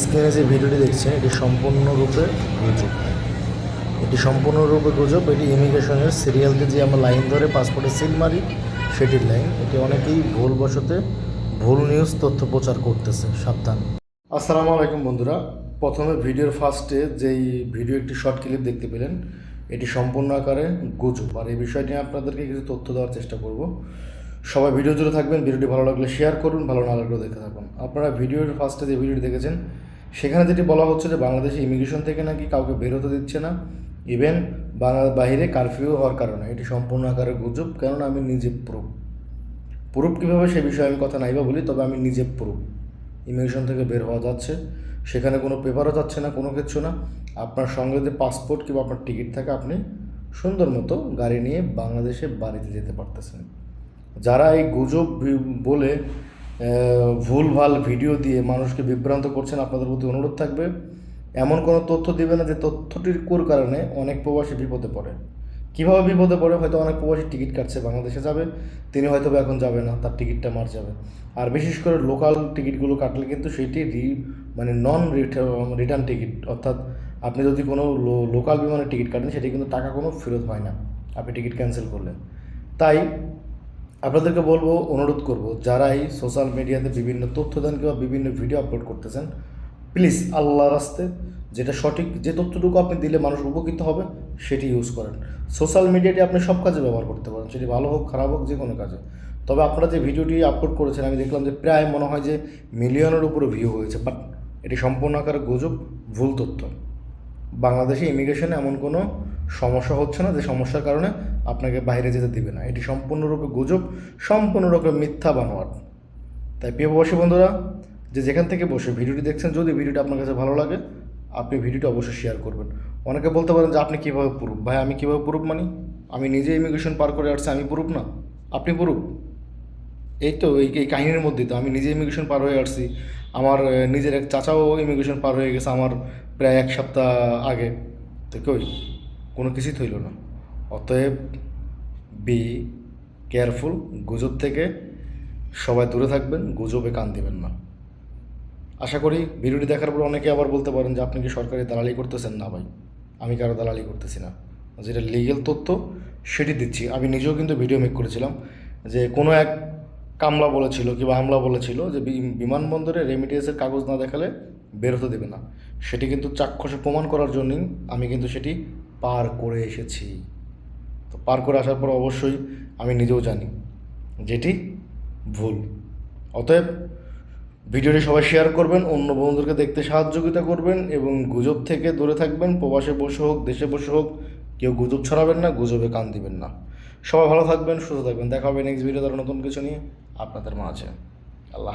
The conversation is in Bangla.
স্ক্রিনে যে ভিডিওটি দেখছেন, এটি সম্পূর্ণরূপে গুজব। এটি সম্পূর্ণরূপে গুজব। এটি ইমিগ্রেশনের সিরিয়ালকে যে আমরা লাইন ধরে পাসপোর্টে সিল মারি, সেটির লাইন। এটি অনেকেই ভুলবশতে ভুল নিউজ তথ্য প্রচার করতেছে। সাবধান। আসসালামু আলাইকুম বন্ধুরা। প্রথমে ভিডিওর ফার্স্টে যেই ভিডিও একটি শর্ট ক্লিপ দেখতে পেলেন, এটি সম্পূর্ণ আকারে গুজব। আর এই বিষয় নিয়ে আপনাদেরকে কিছু তথ্য দেওয়ার চেষ্টা করব। সবাই ভিডিও জুড়ে থাকবেন। ভিডিওটি ভালো লাগলে শেয়ার করুন, ভালো না লাগলেও দেখতে থাকুন। আপনারা ভিডিওর ফার্স্টে যে ভিডিওটি দেখেছেন সেখানে যেটি বলা হচ্ছে যে বাংলাদেশে ইমিগ্রেশন থেকে নাকি কাউকে বেরোতে দিচ্ছে না ইভেন বাংলার বাইরে কারফিউ হওয়ার কারণে। এটি সম্পূর্ণ আকারে গুজব, কেননা আমি নিজে প্রুফ প্রুফ কীভাবে সে বিষয়ে আমি কথা নাইবা বলি, তবে আমি নিজে প্রুফ ইমিগ্রেশন থেকে বের হওয়া যাচ্ছে, সেখানে কোনো পেপারও যাচ্ছে না, কোনো কিছু না। আপনার সঙ্গে যদি পাসপোর্ট কিংবা আপনার টিকিট থাকে, আপনি সুন্দর মতো গাড়ি নিয়ে বাংলাদেশে বাড়িতে যেতে পারতেছেন। যারা এই গুজব বলে ভুল ভালো ভিডিও দিয়ে মানুষকে বিভ্রান্ত করছেন আপনাদের প্রতি অনুরোধ থাকবে। এমন কোনো তথ্য দেবে না যে তথ্যটির কোর কারণে অনেক প্রবাসী বিপদে পড়ে। কীভাবে বিপদে পড়ে হয়তো অনেক প্রবাসী টিকিট কাটছে, বাংলাদেশে যাবে, তিনি হয়তো এখন যাবে না, তার টিকিটটা মার যাবে। আর বিশেষ করে লোকাল টিকিটগুলো কাটলে কিন্তু সেটি রি মানে নন রিটার্ন টিকিট, অর্থাৎ আপনি যদি কোনো লোকাল বিমানের টিকিট কাটেন, সেটি কিন্তু টাকা কোনো ফেরত হয় না, আপনি টিকিট ক্যান্সেল করলে তাই আপনাদেরকে বলব, অনুরোধ করব যারা এই সোশ্যাল মিডিয়াতে বিভিন্ন তথ্য দেন কিংবা বিভিন্ন ভিডিও আপলোড করতেছেন প্লিজ আল্লাহ রাস্তে যেটা সঠিক, যে তথ্যটুকু আপনি দিলে মানুষ উপকৃত হবে, সেটি ইউজ করেন। সোশ্যাল মিডিয়াটি আপনি সব কাজে ব্যবহার করতে পারেন, সেটি ভালো হোক, খারাপ হোক, যে কোনো কাজে। তবে আপনারা যে ভিডিওটি আপলোড করেছেন, আমি দেখলাম যে প্রায় মনে হয় যে মিলিয়নের উপরে ভিউ হয়েছে বাট এটি সম্পূর্ণ আকারে গুজব, ভুল তথ্য। বাংলাদেশে ইমিগ্রেশনে এমন কোনো সমস্যা হচ্ছে না, যে সমস্যার কারণে আপনাকে বাইরে যেতে দিবে না। এটি সম্পূর্ণরূপে গুজব, সম্পূর্ণরূপে মিথ্যা বানোয়ার তাই প্রিয় প্রবাসী বন্ধুরা, যে যেখান থেকে বসে ভিডিওটি দেখছেন, যদি ভিডিওটি আপনার কাছে ভালো লাগে, আপনি ভিডিওটি অবশ্যই শেয়ার করবেন। অনেকে বলতে পারেন যে, আপনি কীভাবে প্রুফ ভাই, আমি কীভাবে প্রুফ মানি? আমি নিজে ইমিগ্রেশন পার করে আসছি, আমি প্রুফ না। আপনি প্রুফ এই তো, এই এই কাহিনীর মধ্যেই তো। আমি নিজে ইমিগ্রেশন পার হয়ে আসছি, আমার নিজের এক চাচাও ইমিগ্রেশন পার হয়ে গেছে, আমার প্রায় এক সপ্তাহ আগে। তো কই? কোনো কিছুই থইল না। অতএব বি কেয়ারফুল গুজব থেকে সবাই দূরে থাকবেন, গুজবে কান দিবেন না। আশা করি ভিডিওটি দেখার পর অনেকে আবার বলতে পারেন যে, আপনি কি সরকারি দালালি করতেছেন? না ভাই, আমি কারও দালালি করতেছি না। যেটা লিগেল তথ্য, সেটি দিচ্ছি। আমি নিজেও কিন্তু ভিডিও মেক করেছিলাম যে, কোনো এক কামলা বলেছিল কিংবা আমলা বলেছিল যে বিমানবন্দরে রেমিডিয়েন্সের কাগজ না দেখালে বেরোতে দেবে না। সেটি কিন্তু চাক্ষুষে প্রমাণ করার জন্যই আমি কিন্তু সেটি পার করে এসেছি। তো পার করে আসার পর অবশ্যই আমি নিজেও জানি যেটি ভুল। অতএব ভিডিওটি সবাই শেয়ার করবেন, অন্য বন্ধুদেরকে দেখতে সাহায্যিতা করবেন এবং গুজব থেকে দূরে থাকবেন, প্রবাসে বসে হোক, দেশে বসে হোক, কেউ গুজব ছড়াবেন না, গুজবে কান দিবেন না। সবাই ভালো থাকবেন, সুস্থ থাকবেন। দেখা হবে নেক্সট ভিডিও তার নতুন কিছু নিয়ে আপনাদের মাঝে। আল্লাহ।